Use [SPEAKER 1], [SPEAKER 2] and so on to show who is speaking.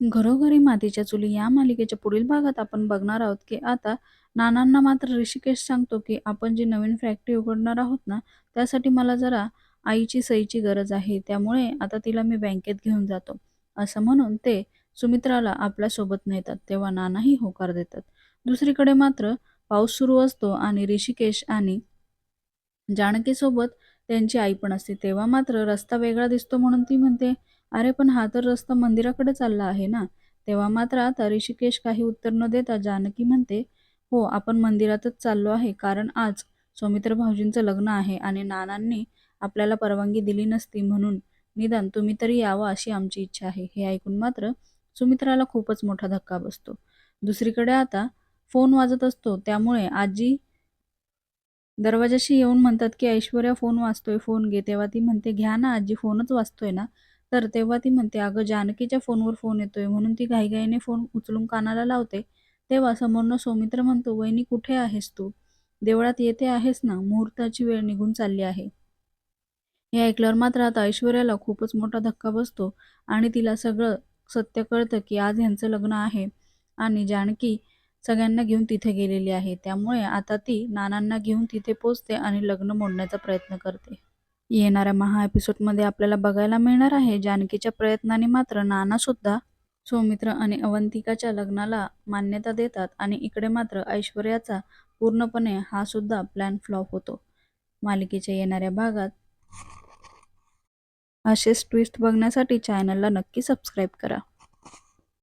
[SPEAKER 1] घरोघरी मातीच्या चुली या मालिकेच्या पुढील भागात आपण बघणार आहोत की आता नानांना मात्र ऋषिकेश सांगतो की आपण जी नवीन फॅक्टरी उघडणार आहोत ना त्यासाठी मला जरा आईची सहीची गरज आहे त्यामुळे आता तिला मी बँकेत घेऊन जातो. असं म्हणून ते सुमित्राला आपल्यासोबत नेतात तेव्हा नानाही होकार देतात. दुसरीकडे मात्र पाऊस सुरू असतो आणि ऋषिकेश आणि जानकीसोबत त्यांची आई पण असते तेव्हा मात्र रस्ता वेगळा दिसतो म्हणून ती म्हणते अरे पण हा तर रस्ता मंदिराकडे चालला आहे ना. तेव्हा मात्र आता ऋषिकेश काही उत्तर न देता जानकी म्हणते हो आपण मंदिरातच चाललो आहे. कारण आज सौमित्र भाऊजींचं लग्न आहे आणि नानांनी आपल्याला परवानगी दिली नसती म्हणून निदान तुम्ही तरी यावं अशी आमची इच्छा आहे. हे ऐकून मात्र सुमित्राला खूपच मोठा धक्का बसतो. दुसरीकडे आता फोन वाजत असतो. त्यामुळे आजी दरवाजाशी येऊन म्हणतात की ऐश्वर्या फोन वाचतोय फोन घे. तेव्हा ती म्हणते घ्या ना आजी फोनच वाचतोय ना. तर तेव्हा ती म्हणते अगं जानकीच्या फोनवर फोन येतोय. म्हणून ती घाईघाईने फोन उचलून कानाला लावते. तेव्हा समोरनं सौमित्र म्हणतो वहिनी कुठे आहेस तू? देवळात येते आहेस ना? मुहूर्ताची वेळ निघून चालली आहे. हे ऐकल्यावर मात्र आता ऐश्वर्याला खूपच मोठा धक्का बसतो आणि तिला सगळं सत्य कळतं की आज ह्यांचं लग्न आहे आणि जानकी सगळ्यांना घेऊन तिथे गेलेली आहे. त्यामुळे आता ती नानांना घेऊन तिथे पोचते आणि लग्न मोडण्याचा प्रयत्न करते. येणाऱ्या महा एपिसोडमध्ये आपल्याला बघायला मिळणार आहे. जानकीच्या प्रयत्नाने मात्र नानासुद्धा सौमित्र आणि अवंतिकाच्या लग्नाला मान्यता देतात आणि इकडे मात्र ऐश्वर्याचा पूर्णपणे हा सुद्धा प्लॅन फ्लॉप होतो. मालिकेच्या येणाऱ्या भागात असेच ट्विस्ट बघण्यासाठी चॅनलला नक्की सबस्क्राईब करा.